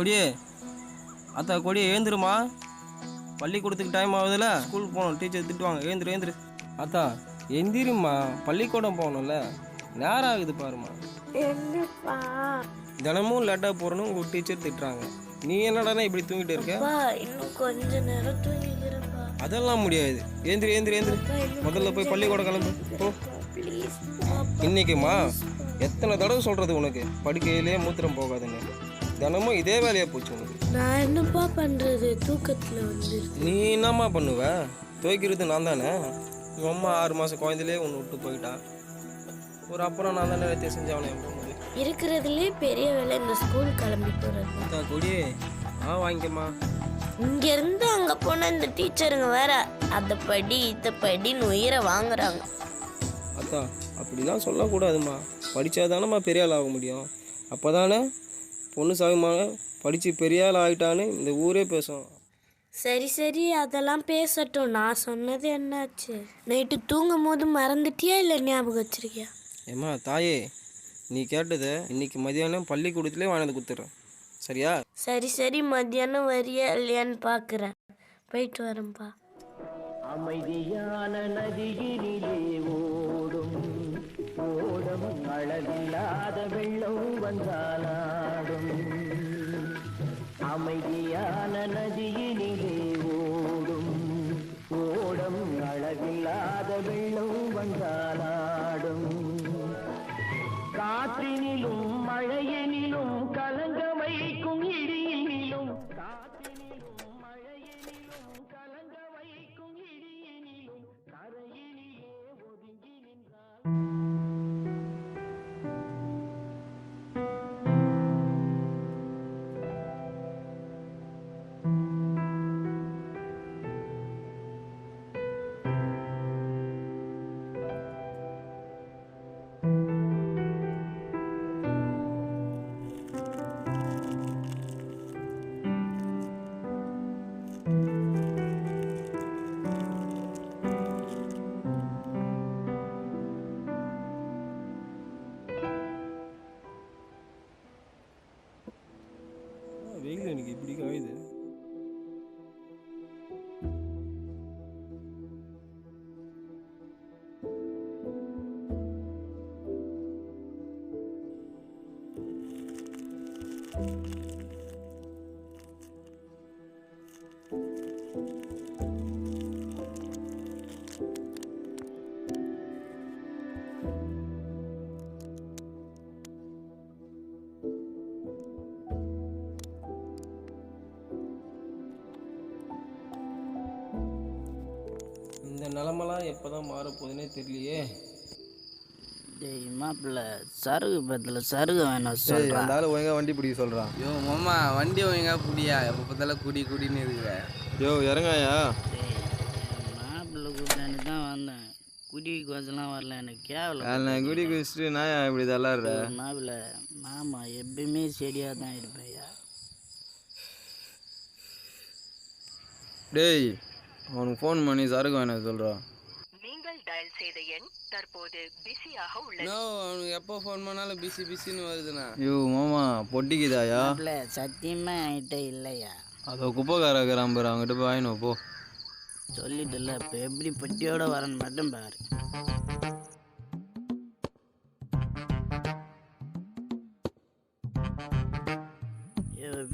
கொடியே. அத்தா கொடியே ஏந்திருமா பள்ளிக்கூடத்துக்கு டைம் ஆகுதுல ஸ்கூல் போகணும். டீச்சர் திட்டுவாங்க ஏந்திரு ஏந்திரு. அத்தா எந்திரிம்மா. பள்ளிக்கூடம் போகணும்ல. நேரம் ஆகுது பாருமா தினமும் லேட்டாக போகிறணும் உங்கள் டீச்சர் திட்டுறாங்க. நீ என்னடானா இப்படி தூங்கிட்டு இருக்க? அப்பா இன்னும் கொஞ்ச நேரம் தூங்கிக்கிறேன்ப்பா. அதெல்லாம் முடியாது. ஏந்திரி ஏந்திரி ஏந்திரி. முதல்ல போய் பள்ளிக்கூடம் கிளம்பு. போ. இன்னைக்குமா? எத்தனை தடவை சொல்கிறது உனக்கு? படுக்கையிலே மூத்திரம் போகாதுன்னு. தினமும் இதே வேலையாக போச்சு உனக்கு? நான் என்னப்பா பண்றது? தூக்கத்துல வந்து நீ என்னம்மா பண்ணுவ? துவைக்கிறது நான் தானே? உங்கள் அம்மா ஆறு மாதம் குழந்தையிலே ஒன்று விட்டு போயிட்டான் ஒரு அப்புறம் நான் தானே செஞ்சவனே போகும்போது இருக்கிறதுலே பெரிய வேலை இந்த ஸ்கூல் கிளம்பி போறது. கொடி ஆ வாங்கிக்கம்மா. இங்க இருந்து அங்க போன இந்த டீச்சருங்க வேற அத படி இத படின்னு உயிரை வாங்குறாங்க. அத்தா அப்படிலாம் சொல்லக்கூடாதும்மா. படித்தாதானம்மா பெரிய ஆள் ஆக முடியும். அப்போ பொண்ணு சாகுமா படித்து பெரிய ஆள் ஆகிட்டான்னு இந்த ஊரே பேசும். சரி சரி அதெல்லாம் பேசட்டும். நான் சொன்னது என்னாச்சு? நைட்டு தூங்கும் போது மறந்துட்டியா இல்லை ஞாபகம் வச்சிருக்கியா? ஏம்மா தாயே நீ கேட்டதை இன்னைக்கு மதியானம் பள்ளிக்கூடத்துலேயே வாங்கிட்டு கொடுத்துட்றேன் சரியா? சரி சரி மத்தியானம் வரியா இல்லையான்னு பார்க்குறேன் போயிட்டு வரேன்ப்பா அமைதியான நதியினிலே அமைதியான நதியினிலே வேகுது எனக்கு இப்படி காயுது இந்த நிலமெல்லாம் எப்போ தான் மாறப்போகுதுன்னே தெரியலையே. டேய் மாப்பிள்ள சருகு பத்தில் சருகு வேணும் சொல்கிறேன் அந்த ஆள் ஒழுங்கா வண்டி பிடிக்க சொல்கிறான் யோ மாமா வண்டி ஒழுங்கா புடியா? எப்போ பார்த்தாலும் குடி குடின்னு இருக்கிற யோ இறங்காயா? மாப்பிள்ள கூட்டாண்டு தான் வந்தேன். குடி கோசெல்லாம் வரல எனக்கு கேவலம் நான் குடி குடிச்சிட்டு நான் ஏன் இப்படி தள்ளாடுற? மாப்பிள்ள மாமா எப்பயுமே சரியாக தான் இருப்பேயா டேய் அவனுக்கு ஃபோன் பண்ணி சரக்கு வேணும் சொல்கிறான் நீங்கள் டயல் செய்த எண் தற்போது பிஸியாக உள்ளது. நோ அவனுக்கு எப்போ ஃபோன் பண்ணாலும் பிஸி பிஸின்னு வருதுண்ணா. ஐயோ மாமா பொட்டிக்குதாயா? மாப்பிள்ள சத்தியமாக என்கிட்ட இல்லையா? அதோ குப்பைக்கார இருக்கிறான் பாரு அவங்ககிட்ட போய் வாங்கினோம் போ. சொல்லிட்டுல இப்போ எப்படி பெட்டியோட வரேன்னு மட்டும் பாரு.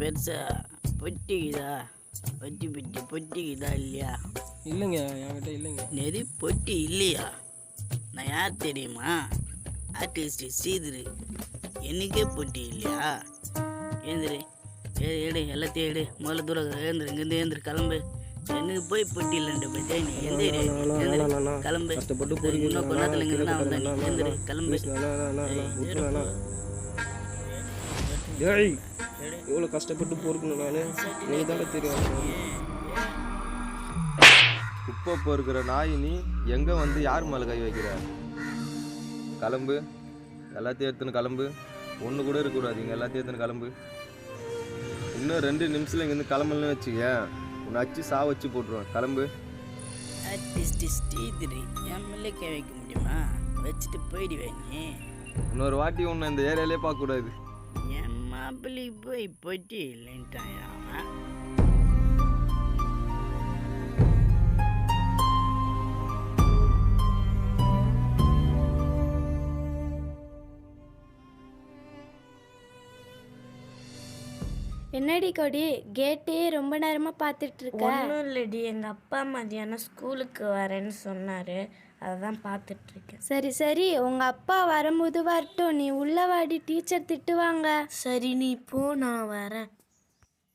பெருசா பொட்டிக்குதா? பொட்டி பெட்டி பொட்டிக்குதா இல்லையா? இல்லைங்க என்கிட்ட இல்லைங்க. நெறி பொட்டி இல்லையா? நான் யார் தெரியுமா? ஆர்டிஸ்ட் சீதுரு எனக்கே பொட்டி இல்லையா? ஏந்திரு ஏ எடு எல்லாத்தையும் எடு முதல்ல தூரம் ஏந்திரு இங்கேருந்து ஏந்திரு கிளம்பு. எனக்கு போய் பொட்டி இல்லைன்ற பத்தியா நீ எந்திரு கிளம்பு. இன்னும் கொஞ்ச நேரத்தில் இங்கே தான் வந்தேன். நீ ஏந்திரு கிளம்பு. டேய் எவ்வளோ கஷ்டப்பட்டு பொறுக்கணும் நான் நீ தானே தெரியும் குப்பை பொறுக்கிற நாய் நீ எங்கே வந்து யார் மேலே கை வைக்கிற கிளம்பு எல்லாத்தையும் எடுத்துன்னு கிளம்பு ஒன்று கூட இருக்கக்கூடாது இங்கே எல்லாத்தையும் எடுத்துன்னு கிளம்பு இன்னும் ரெண்டு நிமிஷத்தில் இங்கேருந்து கிளம்பலன்னு வச்சுக்க உன்னை அச்சு சா வச்சு போட்டுருவேன் கிளம்பு கை வைக்க முடியுமா வச்சுட்டு போயிடுவேன் இன்னொரு வாட்டி உன்னை இந்த ஏரியாலே பார்க்கக்கூடாது என் மாப்பிள்ளைக்கு போய் பொட்டி இல்லைன்ட்டான் அவன் என்னடி கொடி? கேட்டே ரொம்ப நேரமா பார்த்துட்டு இருக்க ஒன்றும் இல்லடி எங்கள் அப்பா மதியானம் ஸ்கூலுக்கு வரேன்னு சொன்னார். அதான் பார்த்துட்டு இருக்கேன் சரி சரி. உங்கள் அப்பா வரும்போது வரட்டும். நீ உள்ள வாடி டீச்சர் திட்டுவாங்க. சரி நீ போ நான் வரேன்.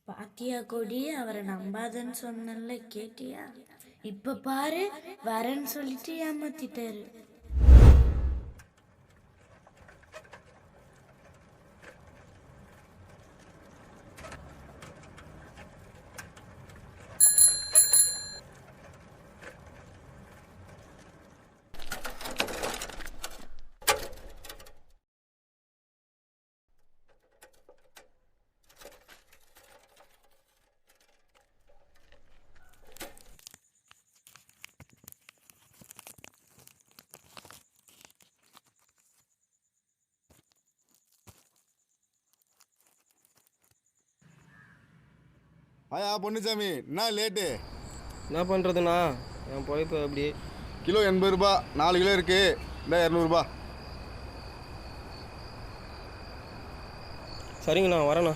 பாத்தியா கொடி? அவரை நம்பாதன்னு சொன்னல கேட்டியா? இப்போ பாரு வரேன்னு சொல்லிட்டு ஏமாத்திட்டாரு. ஆயா பொன்னுசாமி என்ன லேட்டு? என்ன பண்ணுறதுண்ணா என் பொழைப்பு அப்படியே கிலோ எண்பது ரூபா நாலு கிலோ இருக்கு. இந்த இரநூறுபா சரிங்கண்ணா வரேண்ணா.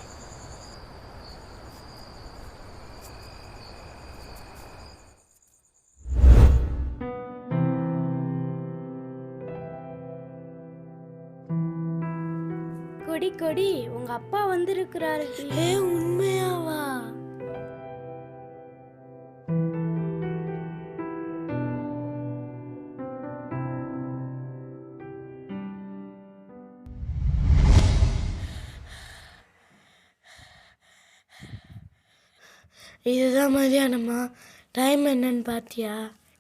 கொடி கொடி உங்க அப்பா வந்திருக்கிறாரு. ஏ உண்மையாவா? இதுதான் மதியானமா டைம் என்னன்னு பாத்தியா?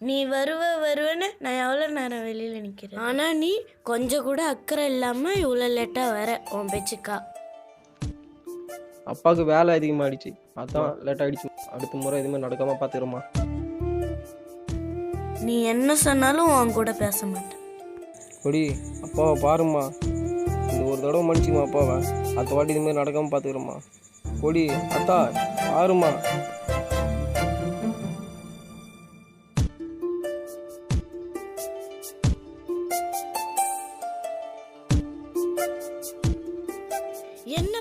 நீ வருவ வருவன்னு நான் எவ்வளோ நேரம் வெளியில் நிற்கிறேன் ஆனால் நீ கொஞ்சம் கூட அக்கறை இல்லாமல் இவ்வளோ லேட்டாக வர உன் பேச்சுக்கா. அப்பாவுக்கு வேலை அதிகமாகிடுச்சு அதான் லேட் ஆகிடுச்சு அடுத்த முறை எதுவுமே நடக்காமல் பார்த்துக்கிறோமா நீ என்ன சொன்னாலும் உன் கூட பேச மாட்டேன். கொடி அப்பாவை பாரும்மா. இந்த ஒரு தடவை மன்னிச்சுமா அப்பாவை. அடுத்த வாட்டி இதுமாதிரி நடக்காமல் பார்த்துக்கிறோம்மா கொடி அத்தா பாரும்மா.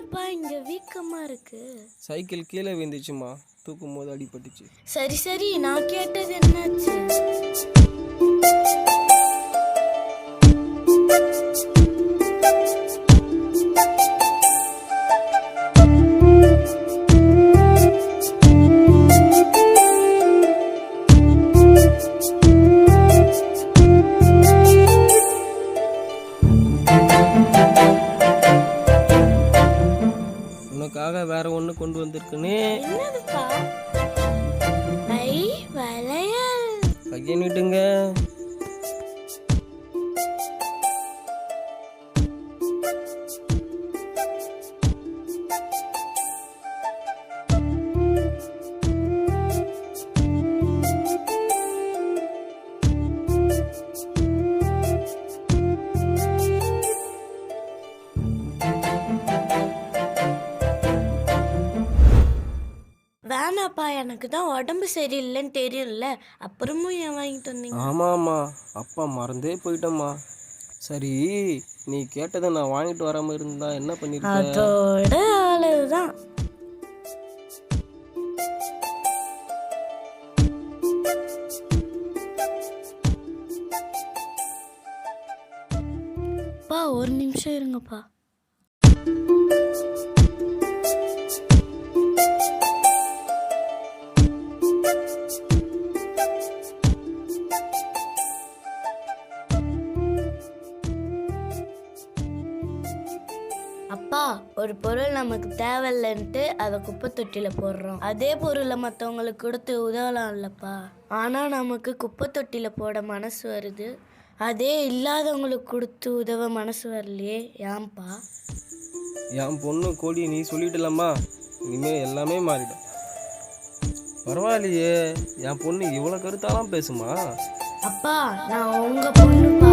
என்னப்பா இங்க வீக்கமா இருக்கு? சைக்கிள் கீழே விழுந்துச்சுமா தூக்கும் போது அடிபட்டுச்சு. சரி சரி நான் கேட்டது என்னாச்சு? உனக்காக வேற ஒன்று கொண்டு வந்திருக்குன்னு. கையை நீட்டுங்க எனக்கு தான் உடம்பு சரியில்லைன்னு தெரியும்ல. அப்புறமும் ஏன் வாங்கிட்டு வந்தீங்க? ஆமாம்மா. அப்பா மறந்தே போயிட்டம்மா. சரி நீ கேட்டதை நான் வாங்கிட்டு வராமல் இருந்தா என்ன பண்ணிருக்க? அதோட அவ்வளவுதான் பா ஒரு நிமிஷம் இருங்கப்பா. ஒரு பொருள் நமக்கு தேவையில்லைன்ட்டு அதை குப்பை தொட்டியில போடுறோம். அதே பொருளை மற்றவங்களுக்கு கொடுத்து உதவலாம் இல்லப்பா. ஆனால் நமக்கு குப்பை தொட்டியில போட மனசு வருது. அதே இல்லாதவங்களுக்கு கொடுத்து உதவ மனசு வரலையே ஏன்பா? என் பொண்ணு கோடி நீ சொல்லிட்டலம்மா. இனிமே எல்லாமே மாறிடும். பரவாயில்லையே என் பொண்ணு இவ்வளோ கருத்தாலாம் பேசுமா? அப்பா நான் உங்க பொண்ணுப்பா